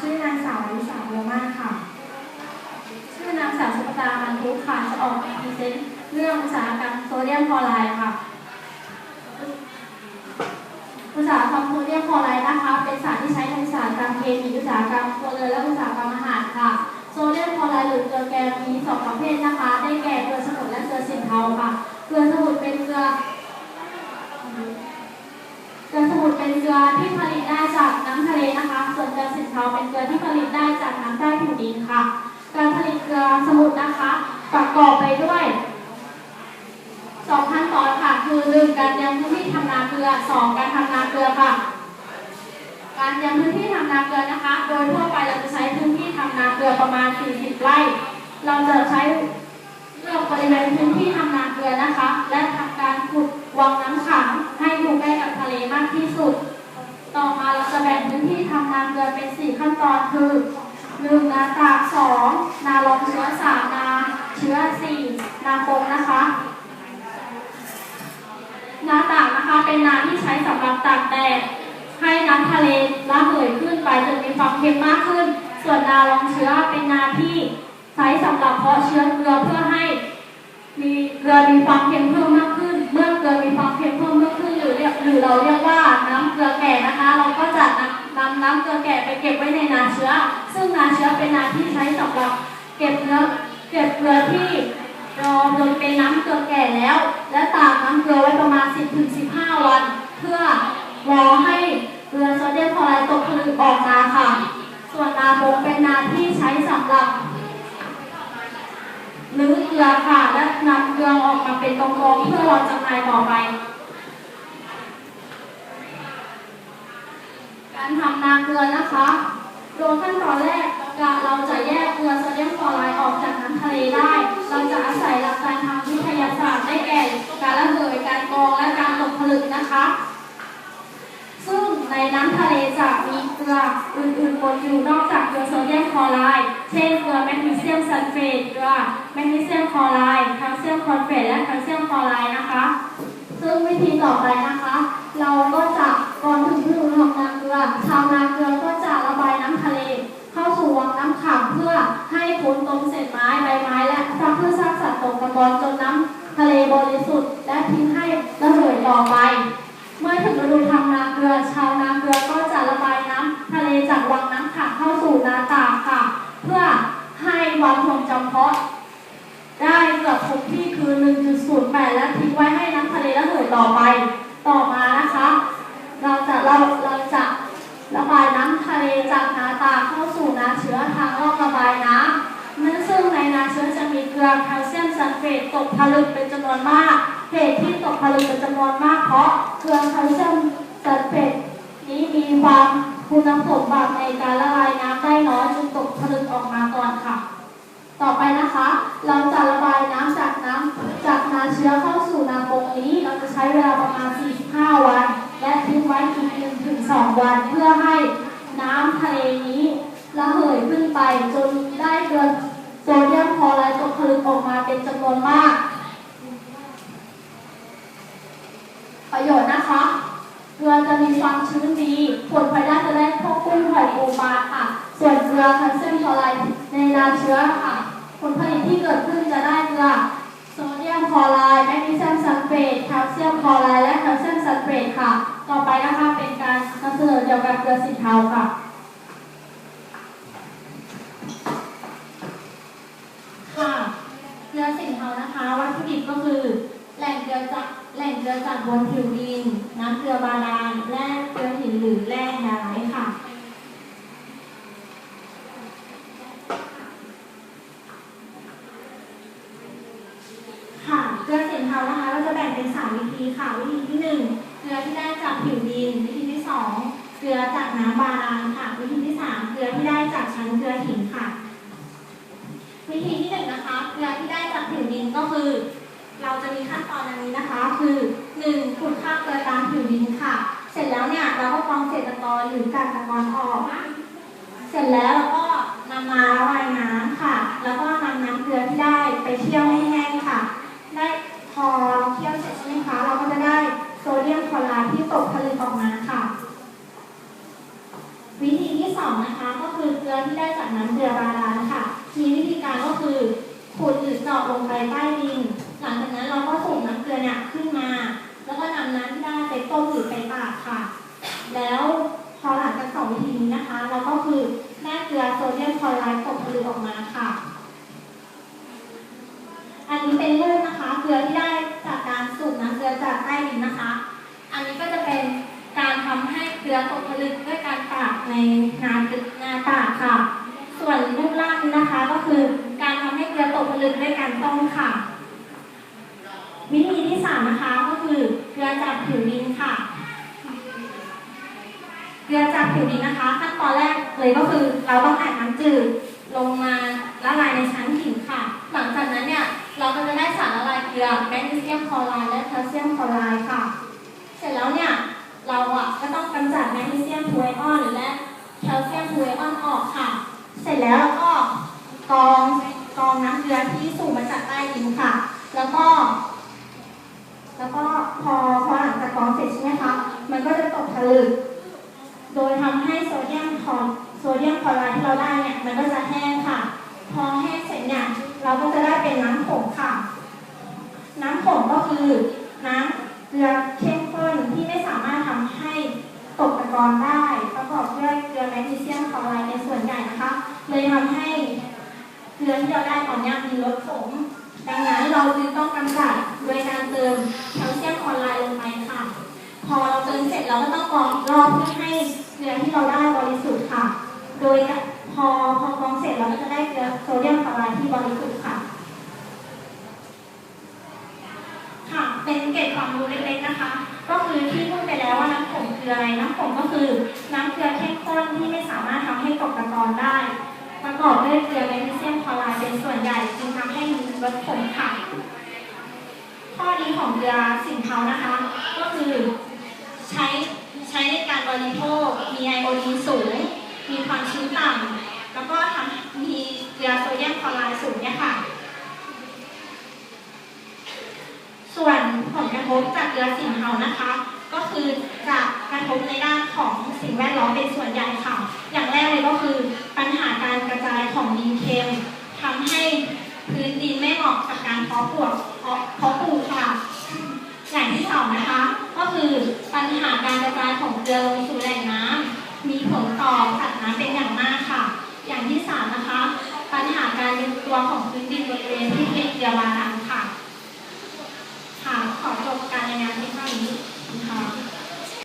ชื่อนางสาววิสาโรมาค่ะ ชื่อนางสาวสุปตามันทุกค่ะ จะออกพรีเซนต์เรื่องอุตสาหกรรมโซเดียมคลอไรด์ค่ะ อุตสาหกรรมโซเดียมคลอไรด์นะคะ เป็นสารที่ใช้ในอุตสาหกรรมเคมีอุตสาหกรรมครัวเรือนและอุตสาหกรรมอาหารค่ะ โซเดียมคลอไรด์หรือเกลือแกงมีสองประเภทนะคะ ได้แก่เกลือสมุนและเกลือสินเทาค่ะ เกลือสมุนเป็นเกลือ เป็นเกลือที่ผลิตได้จากน้ำทะเลนะคะ ส่วนเกลือสินเทาเป็นเกลือที่ผลิตได้จากน้ำใต้ผิวดินค่ะ การผลิตเกลือสมุนนะคะ ประกอบไปด้วยสองขั้นตอนค่ะ คือหนึ่งการเตรียมพื้นที่ทำนาเกลือสองการทำนาเกลือค่ะ การเตรียมพื้นที่ทำนาเกลือนะคะ โดยทั่วไปเราจะใช้พื้นที่ทำนาเกลือประมาณ 40 ไร่ เราจะใช้เลือกบริเวณพื้นที่ทำนาเกลือนะคะ และทำการขุดวังน้ำขังให้อยู่ใกล้กับทะเลมากที่สุด ต่อมาเราจะแบ่งพื้นที่ทำนาเกลือเป็น 4ขั้นตอนคือหนึ่งนาตากสองนาลองเชื้อสามนาเชื้อสี่นาปงนะคะ นาตากนะคะเป็นนาที่ใช้สำหรับตากแดดให้น้ำทะเลระเหยขึ้นไปจนมีความเค็มมากขึ้น ส่วนนาลองเชื้อเป็นนาที่ใช้สำหรับเพาะเชื้อเกลือเพื่อให้มีเกลือมีความเค็มเพิ่มมากขึ้นเมื่อเกาเชื้อเป็นนาที่ใช้สำหรับเก็บเนื้อเก็บเกลือที่รอจนเป็นน้ำเกลือแก่แล้ว และตากน้ำเกลือไว้ประมาณ 10-15 วัน เพื่อรอให้เกลือโซเดียมคลอไรด์ตกผลึกออกมาค่ะ ส่วนนาบงเป็นนาที่ใช้สำหรับหรือเกลือค่ะและนำเกลือออกมาเป็นกองๆเพื่อรอจำหน่ายต่อไป การทำนาเกลือนะคะ โดยขั้นตอนแรกเราจะแยกเกลือโซเดียมคลอไรด์ออกจากน้ำทะเลได้ เราจะอาศัยหลักการทางวิทยาศาสตร์ได้แก่การระเหยการกรองและการตกผลึกนะคะ ซึ่งในน้ำทะเลจะมีเกลืออื่นๆปนอยู่นอกจากเกลือโซเดียมคลอไรด์เช่นเกลือแมกนีเซียมซัลเฟตเกลือแมกนีเซียมคลอไรด์แคลเซียมคลอเฟตและแคลเซียมคลอไรด์นะคะ ซึ่งวิธีต่อไปนะคะ เราก็ ต่อไป เมื่อถึงฤดูทำนาเกลือ ชาวนาเกลือก็จะระบายน้ำทะเลจากวังน้ำขังเข้าสู่นาตาค่ะ เพื่อให้วังทงจำเพาะ ได้เกือบคงที่คือ 1.08 และทิ้งไว้ให้น้ำทะเลระเหยต่อไป ต่อมานะคะ เราจะเราเราจะระบายน้ำทะเลจากนาตาเข้าสู่นาเชื้อทางร่องระบายน้ำนั่นซึ่งในนาเชื้อจะมีเกลือแคลเซียมซัลเฟตตกผลึกเป็นจำนวนมากเหตุที่ตกผลึกเป็นจ เพราะเกลือแคลเซียมซัลเฟตนี้มีความคุณสมบัติในการละลายน้ำได้น้อยจึงตกผลึกออกมาก่อนค่ะ ต่อไปนะคะ เราจะระบายน้ำจากน้ำจากนาเชื้อเข้าสู่นาปงนี้เราจะใช้เวลาประมาณ 45 วัน และทิ้งไว้อีก1ถึง2วันเพื่อให้น้ำทะเลนี้ระเหยขึ้นไปจนได้เกลือโซเดียมคลอไรด์ตกผลึกออกมาเป็นจำนวนมาก ประโยชน์นะคะ เกลือจะมีความชื้นดีผลพลอยได้จะได้พวกกุ้งหอยปูปลาค่ะ ส่วนเกลือแคลเซียมคลอไรด์ในนาเชื้อค่ะ ผลผลิตที่เกิดขึ้นจะได้เกลือโซเดียมคลอไรด์แมกนีเซียมซัลเฟตแคลเซียมคลอไรด์และแคลเซียมซัลเฟตค่ะ ต่อไปนะคะเป็นการนำเสนอเกี่ยวกับเกลือสีเทาค่ะค่ะเกลือสินเทานะคะ วัตถุดิบก็คือแหล่งเกลือจาก แหล่งเกลือจากบนผิวดิน น้ำเกลือบาดาลแร่เกลือหินหรือแร่แฮไลท์ค่ะ ค่ะเกลือสินเทานะคะเราจะแบ่งเป็นสามวิธีค่ะ วิธีที่หนึ่งเกลือที่ได้จากผิวดิน วิธีที่สองเกลือจากน้ำบาดาลค่ะ วิธีที่สามเกลือที่ได้จากชั้นเกลือหินค่ะ วิธีที่หนึ่งนะคะ เกลือที่ได้จากผิวดินก็คือ เราจะมีขั้นตอนดังนี้นะคะ คือหนึ่งขุดค่าเกลือตามผิวดินค่ะ เสร็จแล้วเนี่ยเราก็กรองเศษตะกอนหรือการตะกอนออก เสร็จแล้วเราก็นำมาละลายน้ำค่ะ แล้วก็นำน้ำเกลือที่ได้ไปเคี่ยวให้แห้งค่ะ ได้พอเคี่ยวเสร็จใช่ไหมคะ เราก็จะได้โซเดียมคลอไรด์ที่ตกผลึกออกมาค่ะ วิธีที่สองนะคะก็คือเกลือที่ได้จากน้ำเกลือบาดาลค่ะ มีวิธีการก็คือขุดหรือเจาะลงไปใต้ดิน ลังจากนั้นเราก็ส่งน้ำเกลือเนี่ยขึ้นมา แล้วก็นำน้ำที่ได้ไปต้มหรือไปตากค่ะ แล้วพอหลังจากสองวิธีนี้นะคะ เราก็คือได้เกลือโซเดียมคลอไรด์ตกผลึกออกมาค่ะ อันนี้เป็นรูปนะคะ เกลือที่ได้จากการสูบน้ำเกลือจากใต้ดินนะคะ อันนี้ก็จะเป็นการทำให้เกลือตกผลึกด้วยการตากในนาตึกนาตากค่ะ ส่วนรูปล่างนี้นะคะก็คือการทำให้เกลือตกผลึกด้วยการต้มค่ะ วิธีที่สามนะคะก็คือเกลือจากผิวดินค่ะ เกลือจากผิวดินนะคะ ขั้นตอนแรกเลยก็คือเราต้องอัดน้ำจืดลงมาละลายในชั้นหินค่ะ หลังจากนั้นเนี่ยเราก็จะได้สารละลายเกลือแมกนีเซียมคลอไรด์และแคลเซียมคลอไรด์ค่ะ เสร็จแล้วเนี่ยเราอะก็ต้องกำจัดแมกนีเซียมทูไอออนหรือและแคลเซียมทูไอออนออกค่ะ เสร็จแล้วเราก็กรองกรองน้ำเกลือที่สูบมาจากใต้ดินค่ะ แล้วก็ แล้วก็พอพอหลังจากกรองเสร็จใช่ไหมคะ มันก็จะตก ผลึก โดยทำให้โซเดียมคลอโซเดียมคลอไรด์ที่เราได้เนี่ยมันก็จะแห้งค่ะ พอแห้งเสร็จเนี่ยเราก็จะได้เป็นน้ำผงค่ะ น้ำผงก็คือน้ำเกลือเข้มข้นที่ไม่สามารถทำให้ตกตะกอนได้ ประกอบด้วยเกลือแมกนีเซียมคลอไรด์ในส่วนใหญ่นะคะ เลยทำให้เกลือที่เราได้ตอนนี้มีรส เราเติมเสร็จเราก็ต้องกรองอีกรอบเพื่อให้เกลือที่เราได้บริสุทธิ์ค่ะ โดยพอพอกรองเสร็จเราก็จะได้เกลือโซเดียมคลอไรด์ที่บริสุทธิ์ค่ะ ค่ะ เป็นเกร็ดความรู้เล็กๆนะคะ ก็คือที่พูดไปแล้วว่าน้ำผงคืออะไร น้ำผงก็คือน้ำเกลือเข้มข้นที่ไม่สามารถทำให้ตกตะกอนได้ ประกอบด้วยเกลือแมกนีเซียมคลอไรด์เป็นส่วนใหญ่จึงทำให้มีรสขมค่ะข้อดีของเกลือสินเทานะคะ ก็คือ ช้ในการบริโภคมีไอโอดีนสูง มีความชื้นต่ำ แล้วก็ทำมีเกลือโซเดียมคลอไรด์สูงเนี่ยค่ะ ส่วนผลกระทบจากเกลือสินเทานะคะ ก็คือจะกระทบในด้านของสิ่งแวดล้อมเป็นส่วนใหญ่ค่ะ อย่างแรกเลยก็คือปัญหาการกระจายของดินเค็มทำให้พื้นดินไม่เหมาะกับการเพาะปลูกเพาะปลูกค่ะอย่างที่สองนะคะ ก็คือ ปัญหาการกระจายของเกลือลงสู่แหล่งน้ำ มีผลต่อสัตว์น้ำเป็นอย่างมากค่ะ อย่างที่สามนะคะ ปัญหาการยึดตัวของพื้นดินบริเวณที่เป็นเยาวารังค่ะ ค่ะ ขอจบการรายงานที่เท่านี้นะคะ